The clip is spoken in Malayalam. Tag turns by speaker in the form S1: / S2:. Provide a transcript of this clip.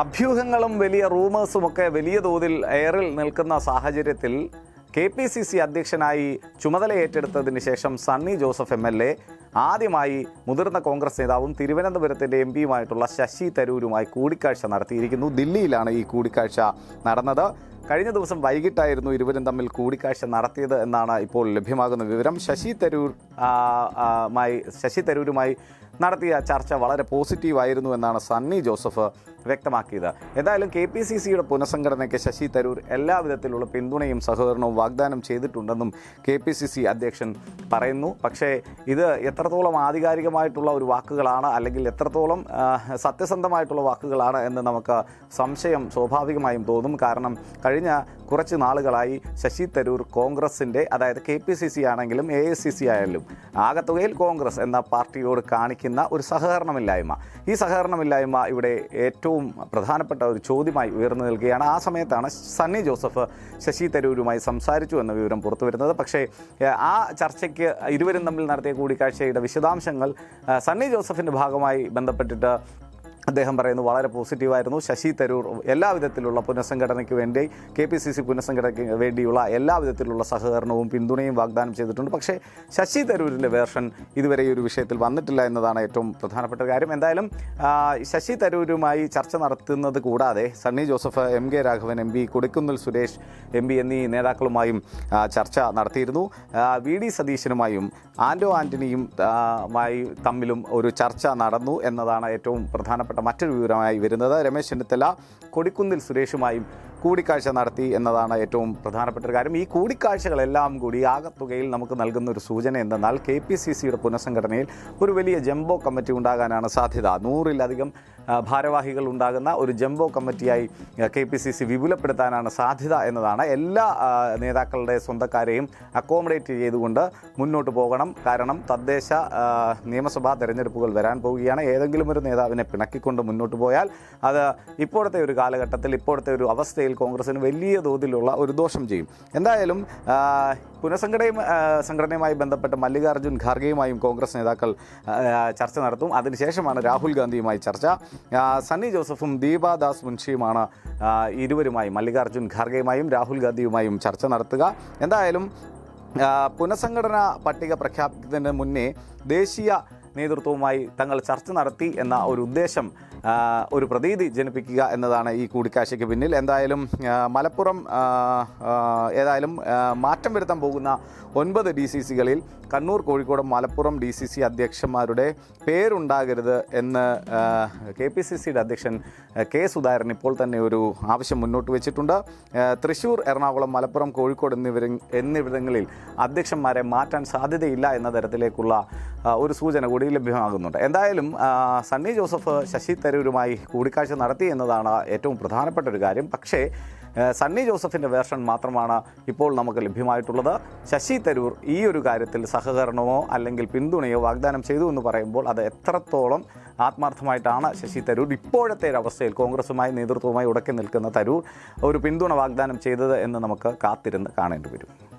S1: അഭ്യൂഹങ്ങളും വലിയ റൂമേഴ്സും ഒക്കെ വലിയ തോതിൽ എയറിൽ നിൽക്കുന്ന സാഹചര്യത്തിൽ കെ പി സി സി അധ്യക്ഷനായി ചുമതല ഏറ്റെടുത്തതിന് ശേഷം Sunny Joseph M L A ആദ്യമായി മുതിർന്ന കോൺഗ്രസ് നേതാവും തിരുവനന്തപുരത്തിന്റെ എം പിയുമായിട്ടുള്ള ശശി തരൂരുമായി കൂടിക്കാഴ്ച നടത്തിയിരിക്കുന്നു. ദില്ലിയിലാണ് ഈ കൂടിക്കാഴ്ച നടന്നത്. കഴിഞ്ഞ ദിവസം വൈകിട്ടായിരുന്നു ഇരുവരും തമ്മിൽ കൂടിക്കാഴ്ച നടത്തിയത് എന്നാണ് ഇപ്പോൾ ലഭ്യമാകുന്ന വിവരം. ശശി തരൂർ മായി ശശി തരൂരുമായി നടത്തിയ ചർച്ച വളരെ പോസിറ്റീവായിരുന്നു എന്നാണ് സണ്ണി ജോസഫ് വ്യക്തമാക്കിയത്. എന്തായാലും കെ പി സി സിയുടെ പുനഃസംഘടനയ്ക്ക് ശശി തരൂർ എല്ലാവിധത്തിലുള്ള പിന്തുണയും സഹകരണവും വാഗ്ദാനം ചെയ്തിട്ടുണ്ടെന്നും കെ പി സി സി അധ്യക്ഷൻ പറയുന്നു. പക്ഷേ ഇത് എത്രത്തോളം ആധികാരികമായിട്ടുള്ള ഒരു വാക്കുകളാണ് അല്ലെങ്കിൽ എത്രത്തോളം സത്യസന്ധമായിട്ടുള്ള വാക്കുകളാണ് എന്ന് നമുക്ക് സംശയം സ്വാഭാവികമായും തോന്നും. കാരണം കഴിഞ്ഞ കുറച്ച് നാളുകളായി ശശി തരൂർ കോൺഗ്രസിന്റെ അതായത് കെ പി സി സി ആണെങ്കിലും എ എസ് സി സി ആയാലും ആകത്തുകയിൽ കോൺഗ്രസ് എന്ന പാർട്ടിയോട് കാണിക്കുന്ന ഒരു സഹകരണമില്ലായ്മ. ഈ സഹകരണമില്ലായ്മ ഇവിടെ ഏറ്റവും പ്രധാനപ്പെട്ട ഒരു ചോദ്യമായി ഉയർന്നു നിൽക്കുകയാണ്. ആ സമയത്താണ് സണ്ണി ജോസഫ് ശശി തരൂരുമായി സംസാരിച്ചു എന്ന വിവരം പുറത്തു വരുന്നത്. പക്ഷേ ആ ചർച്ചയ്ക്ക് ഇരുവരും തമ്മിൽ നടത്തിയ കൂടിക്കാഴ്ചയുടെ വിശദാംശങ്ങൾ സണ്ണി ജോസഫിന്റെ ഭാഗമായി ബന്ധപ്പെട്ടിട്ട് അദ്ദേഹം പറയുന്നു വളരെ പോസിറ്റീവായിരുന്നു. ശശി തരൂർ എല്ലാവിധത്തിലുള്ള പുനഃസംഘടനയ്ക്ക് വേണ്ടി കെ പി സി സി പുനഃസംഘടനയ്ക്ക് വേണ്ടിയുള്ള എല്ലാവിധത്തിലുള്ള സഹകരണവും പിന്തുണയും വാഗ്ദാനം ചെയ്തിട്ടുണ്ട്. പക്ഷേ ശശി തരൂരിന്റെ വേർഷൻ ഇതുവരെ ഈ ഒരു വിഷയത്തിൽ വന്നിട്ടില്ല എന്നതാണ് ഏറ്റവും പ്രധാനപ്പെട്ട കാര്യം. എന്തായാലും ശശി തരൂരുമായി ചർച്ച നടത്തുന്നത് കൂടാതെ Sunny Joseph M K Raghavan M P Kodikunnil Suresh M P എന്നീ നേതാക്കളുമായും ചർച്ച നടത്തിയിരുന്നു. വി ഡി സതീശനുമായും ആൻഡോ ആന്റണിയും മായി തമ്മിലും ഒരു ചർച്ച നടന്നു എന്നതാണ് ഏറ്റവും പ്രധാനപ്പെട്ട മറ്റൊരു വിവരമായി വരുന്നത് രമേശ് ചെന്നിത്തല കൊടിക്കുന്നിൽ സുരേഷുമായും കൂടിക്കാഴ്ച നടത്തി എന്നതാണ് ഏറ്റവും പ്രധാനപ്പെട്ട ഒരു കാര്യം. ഈ കൂടിക്കാഴ്ചകളെല്ലാം കൂടി ആകത്തുകയിൽ നമുക്ക് നൽകുന്ന ഒരു സൂചന എന്തെന്നാൽ കെ പി സി സിയുടെ പുനഃസംഘടനയിൽ ഒരു വലിയ ജംബോ കമ്മിറ്റി ഉണ്ടാകാനാണ് സാധ്യത. നൂറിലധികം ഭാരവാഹികൾ ഉണ്ടാകുന്ന ഒരു ജംബോ കമ്മിറ്റിയായി കെ പി സി സി വിപുലപ്പെടുത്താനാണ് സാധ്യത എന്നതാണ്. എല്ലാ നേതാക്കളുടെ സ്വന്തക്കാരെയും അക്കോമഡേറ്റ് ചെയ്തുകൊണ്ട് മുന്നോട്ട് പോകണം. കാരണം തദ്ദേശ നിയമസഭാ തെരഞ്ഞെടുപ്പുകൾ വരാൻ പോവുകയാണ്. ഏതെങ്കിലും ഒരു നേതാവിനെ പിണക്കിക്കൊണ്ട് മുന്നോട്ട് പോയാൽ അത് ഇപ്പോഴത്തെ ഒരു കാലഘട്ടത്തിൽ ഇപ്പോഴത്തെ ഒരു അവസ്ഥയിൽ കോൺഗ്രസിന് വലിയ തോതിലുള്ള ഒരു ദോഷം ചെയ്യും. എന്തായാലും പുനഃസംഘടയും സംഘടനയുമായി ബന്ധപ്പെട്ട് മല്ലികാർജുൻ ഖാർഗെയുമായും കോൺഗ്രസ് നേതാക്കൾ ചർച്ച നടത്തും. അതിനുശേഷമാണ് രാഹുൽ ഗാന്ധിയുമായി ചർച്ച. സണ്ണി ജോസഫും ദീപാദാസ് മുൻഷിയുമാണ് ഇരുവരുമായും മല്ലികാർജുൻ ഖാർഗെയുമായും രാഹുൽ ഗാന്ധിയുമായും ചർച്ച നടത്തുക. എന്തായാലും പുനഃസംഘടന പട്ടിക പ്രഖ്യാപിക്കുന്നതിന് മുന്നേ ദേശീയ നേതൃത്വവുമായി തങ്ങൾ ചർച്ച നടത്തി എന്ന ഒരു ഉദ്ദേശം ഒരു പ്രതീതി ജനിപ്പിക്കുക എന്നതാണ് ഈ കൂടിക്കാഴ്ചയ്ക്ക് പിന്നിൽ. എന്തായാലും മലപ്പുറം ഏതായാലും മാറ്റം വരുത്താൻ പോകുന്ന ഒൻപത് D C സികളിൽ Kannur Kozhikode Malappuram D C C അധ്യക്ഷന്മാരുടെ പേരുണ്ടാകരുത് എന്ന് കെ പി സി സിയുടെ അധ്യക്ഷൻ കെ സുധാകരൻ ഇപ്പോൾ തന്നെ ഒരു ആവശ്യം മുന്നോട്ട് വെച്ചിട്ടുണ്ട്. തൃശ്ശൂർ എറണാകുളം മലപ്പുറം കോഴിക്കോട് എന്നിവ എന്നിവിടങ്ങളിൽ അധ്യക്ഷന്മാരെ മാറ്റാൻ സാധ്യതയില്ല എന്ന തരത്തിലേക്കുള്ള ഒരു സൂചന കൂടി ലഭ്യമാകുന്നുണ്ട്. എന്തായാലും സണ്ണി ജോസഫ് ശശി തരൂരുമായി കൂടിക്കാഴ്ച നടത്തി എന്നതാണ് ഏറ്റവും പ്രധാനപ്പെട്ട ഒരു കാര്യം. പക്ഷേ സണ്ണി ജോസഫിന്റെ വേർഷൻ മാത്രമാണ് ഇപ്പോൾ നമുക്ക് ലഭ്യമായിട്ടുള്ളത്. ശശി തരൂർ ഈ ഒരു കാര്യത്തിൽ സഹകരണമോ അല്ലെങ്കിൽ പിന്തുണയോ വാഗ്ദാനം ചെയ്തു എന്ന് പറയുമ്പോൾ അത് എത്രത്തോളം ആത്മാർത്ഥമായിട്ടാണ് ശശി തരൂർ ഇപ്പോഴത്തെ ഒരു അവസ്ഥയിൽ കോൺഗ്രസുമായി നേതൃത്വവുമായി ഉടക്കി നിൽക്കുന്ന തരൂർ ഒരു പിന്തുണ വാഗ്ദാനം ചെയ്തത് എന്ന് നമുക്ക് കാത്തിരുന്ന് കാണേണ്ടി വരും.